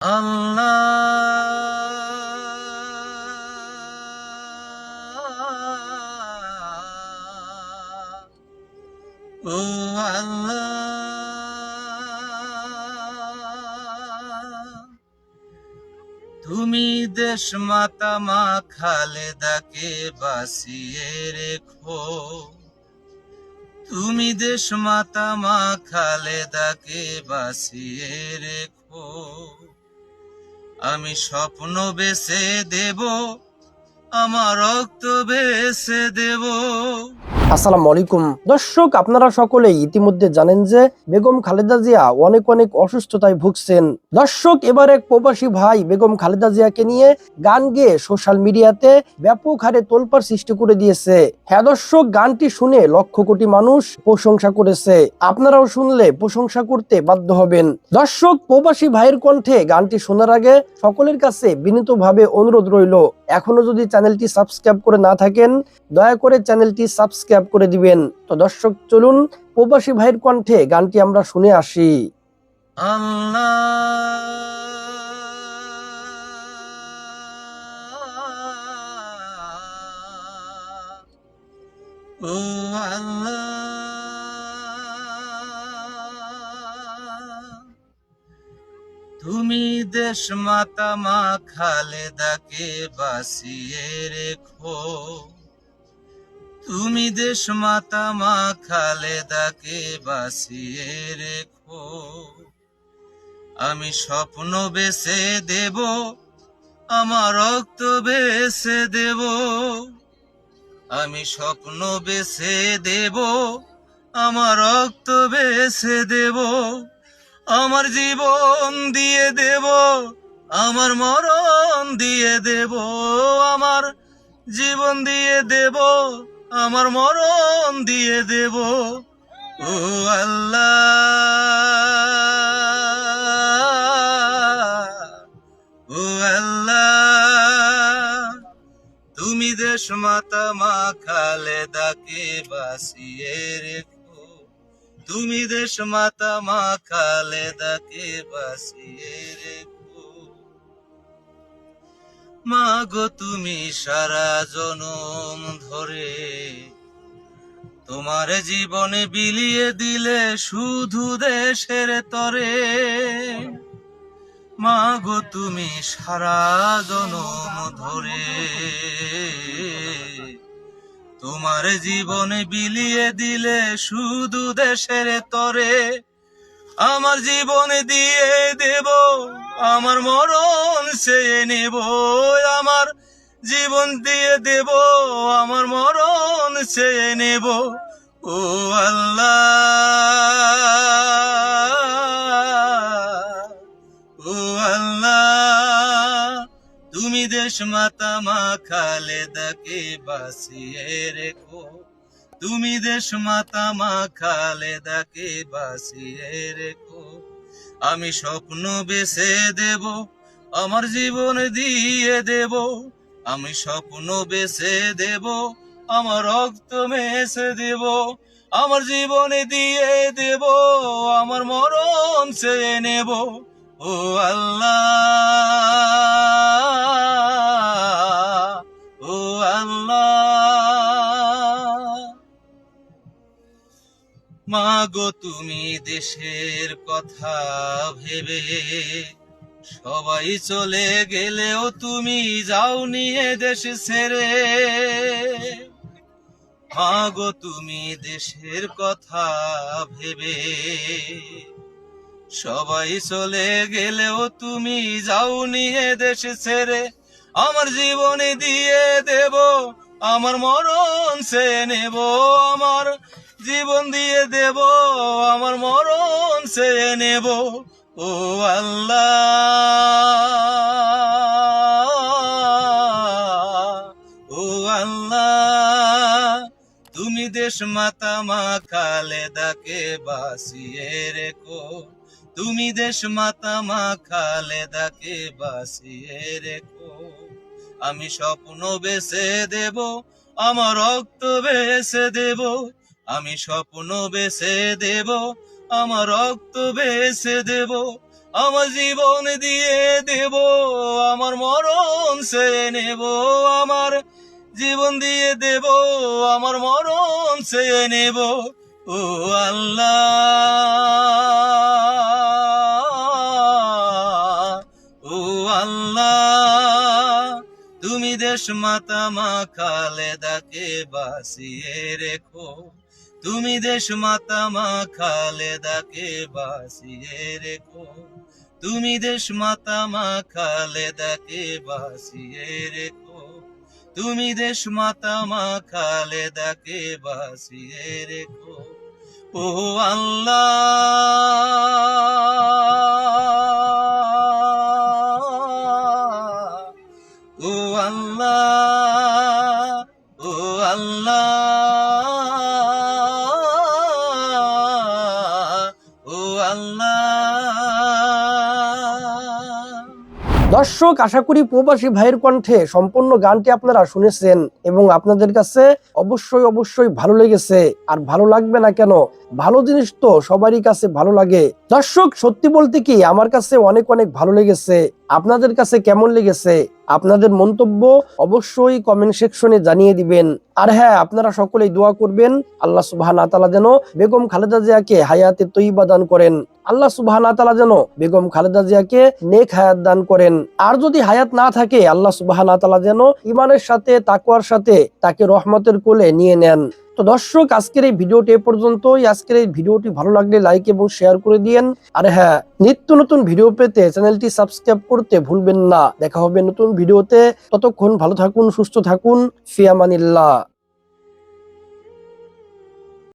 আল্লাহ ও আল্লাহ তুমি দেশ মাতা মা খালেদাকে বাসিয়ে রেখো। তুমি দেশ মাতা মা খালেদাকে বাসিয়ে রেখো। আমি স্বপ্ন বেছে দেব আমার রক্ত বেছে দেব। আসসালামু আলাইকুম। দর্শক, আপনারা সকলেই ইতিমধ্যে জানেন যে বেগম খালেদা জিয়া অনেক অনেক অসুস্থতায় ভুগছেন। দর্শক, এবার এক প্রবাসী ভাই বেগম খালেদা জিয়াকে নিয়ে গান গেয়ে সোশ্যাল মিডিয়াতে ব্যাপক হারে তোলপাড় সৃষ্টি করে দিয়েছে। হ্যাঁ দর্শক, গানটি শুনে লক্ষ কোটি মানুষ প্রশংসা করেছে। আপনারাও শুনলে প্রশংসা করতে বাধ্য হবেন। দর্শক, প্রবাসী ভাইয়ের কণ্ঠে গানটি শোনার আগে সকলের কাছে বিনীতভাবে অনুরোধ রইল। এখনও যদি চ্যানেলটি সাবস্ক্রাইব করে না থাকেন, দয়া করে চ্যানেলটি সাবস্ক্রাইব করে দিবেন। তো দর্শক, চলুন প্রবাসী ভাইয়ের কণ্ঠে গানটি আমরা শুনে আসি। আল্লাহ, তুমি দেশ মাতা মা খালেদাকে বাসিয়ে রেখো। তুমি দেশ মাতা মা খালেদাকে বাসিয়ে রেখো। আমি স্বপ্ন বেছে দেব, আমার রক্ত বেছে দেব। আমি স্বপ্ন বেছে দেব, আমার রক্ত বেছে দেব। আমার জীবন দিয়ে দেব, আমার মরণ দিয়ে দেব। আমার জীবন দিয়ে দেব। আমার মরণ দিয়ে দেব। ও আল্লাহ। ও আল্লাহ। তুমি দেশ মাতা মা খালে দাকে বাসিয়ে রেখো। তুমি দেশ মাতা মা খালেদাকে বাসিয়ে রেখো। মা গো তুমি সারা জনম ধরে। তোমার জীবনে বিলিয়ে দিলে শুধু দেশের তরে। মা গো তুমি সারা জনম ধরে। তোমার জীবনে বিলিয়ে দিলে শুধু দেশের তরে। আমার জীবন দিয়ে দেব আমার মরণ চেয়ে নেব আমার জীবন দিয়ে দেব, আমার মরণ চেয়ে নেব। ও আল্লাহ ও আল্লাহ, তুমি দেশ মাতা মা খালেদাকে বাসিয়ে রেখো। তুমি দেশ মাতা মা খালেদাকে বাসিয়ে রেখো। আমি স্বপ্ন বেছে দেব, আমার জীবন দিয়ে দেব। আমি স্বপ্ন বেছে দেব, আমার রক্ত মেছে দেব, আমার জীবন দিয়ে দেব, আমার মরণ সে নেব। ও আল্লাহ! মাগো, তুমি দেশের কথা ভেবে সবাই চলে গেলেও তুমি যাও নিয়ে দেশ ছেড়ে। মাগো, তুমি দেশের কথা ভেবে সবাই চলে গেলেও তুমি যাও নিয়ে দেশ ছেড়ে। আমার জীবনে দিয়ে দেব, আমার মরণ সে নেব, আমার জীবন দিয়ে দেব, আমার মরণ সে নেব। ও আল্লাহ ও আল্লাহ, তুমি দেশ মাতা মা খালেদাকে বাসিয়ে রেখো। তুমি দেশ মাতা মা খালেদাকে বাসিয়ে রেখো। আমি স্বপ্ন বেছে দেব, আমার রক্ত বেছে দেব আমি স্বপ্ন বেছে দেব, আমার রক্ত বেছে দেব, আমার জীবন দিয়ে দেব, আমার মরণ সে নেব, আমার জীবন দিয়ে দেব, আমার মরণ সে নেব। ও আল্লাহ ও আল্লাহ, তুমি দেশ মাতা মা খালেদাকে বাঁচিয়ে রেখো। তুমি দেশ মাতা মা খালেদাকে বাঁচিয়ে রেখো। তুমি দেশ মাতা মা খালেদাকে বাঁচিয়ে রেখো। তুমি দেশ মাতা মা খালেদাকে বাঁচিয়ে রেখো। ও আল্লাহ ও আল্লাহ ও আল্লাহ দর্শক, আশা করি প্রবাসী ভাইয়ের কণ্ঠে সম্পূর্ণ গানটি আপনারা শুনেছেন এবং আপনাদের কাছে অবশ্যই অবশ্যই ভালো লেগেছে। আর ভালো লাগবে না কেন? ভালো জিনিস তো সবারই কাছে ভালো লাগে। দর্শক, সত্যি বলতে কি, আমার কাছে অনেক অনেক ভালো লেগেছে। আপনাদের কাছে কেমন লেগেছে? আপনাদের মন্তব্য অবশ্যই কমেন্ট সেকশনে জানিয়ে দিবেন। আর হ্যাঁ আপনারা সকলেই দোয়া করবেন, আল্লাহ সুবাহ তাআলা যেন বেগম খালেদা জিয়াকে হায়াতে তৈবা দান করেন। আল্লাহ সুবাহ তাআলা যেন বেগম খালেদা জিয়াকে নেক হায়াত দান করেন। আর যদি হায়াত না থাকে, আল্লাহ সুবাহ তাআলা যেন ইমানের সাথে, তাকওয়ার সাথে তাকে রহমতের কোলে নিয়ে নেন। তো দর্শক, আজকের এই ভিডিওটি এ পর্যন্তই। আজকের এই ভিডিওটি ভালো লাগলে লাইক এবং শেয়ার করে দিয়েন। আর হ্যাঁ নিত্য নতুন ভিডিও পেতে চ্যানেলটি সাবস্ক্রাইব করতে ভুলবেন না। দেখা হবে নতুন ভিডিওতে ততক্ষণ ভালো থাকুন, সুস্থ থাকুন। ফিয়ামানিল্লাহ।